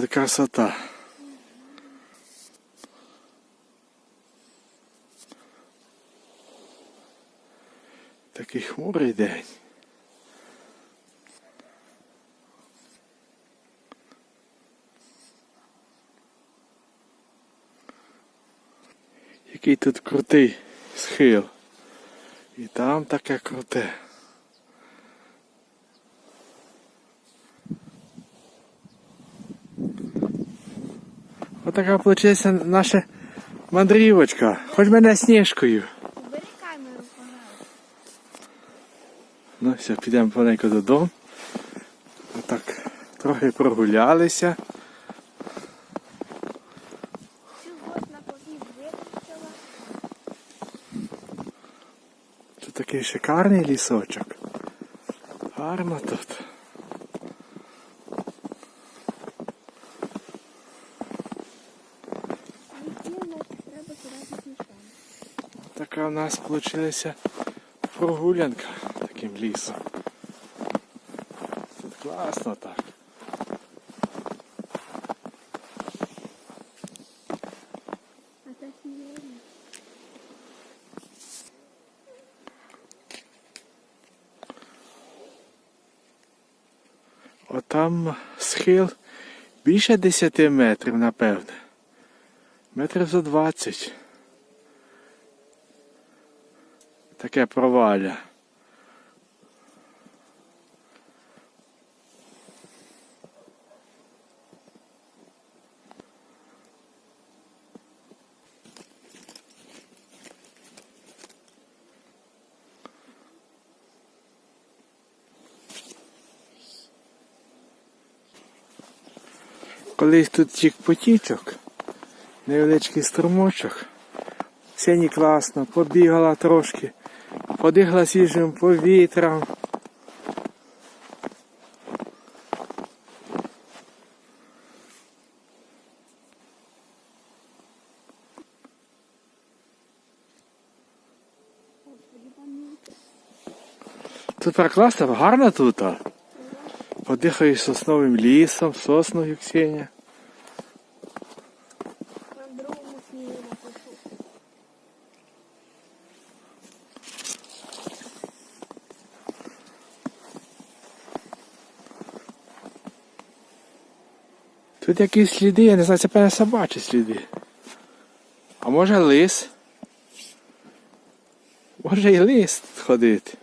тут красота. Такий хмурий день. Який тут крутий схил. І там таке круте. Отака вийшла наша мандрівочка. Хоч мене сніжкою. Бери камеру. Ну все, підемо поненько додому. Отак, трохи прогулялися. Тут такий шикарний лісочок. Гарно тут. Така у нас вийшла прогулянка таким лісом. Тут класно так. Отам схил більше 10 метрів, напевне. Метрів за 20. Таке провалля. Колись тут тік потічок, невеличкий струмочок. Сені класно, побігала трошки, подихала свіжим повітрям. Тут класно, гарно тут. Подихаєш сосновим лісом, сосною Ксенія. На другому снігу напишу. Тут якісь сліди, я не знаю, це певне собачі сліди. А може лис? Може і лис ходить.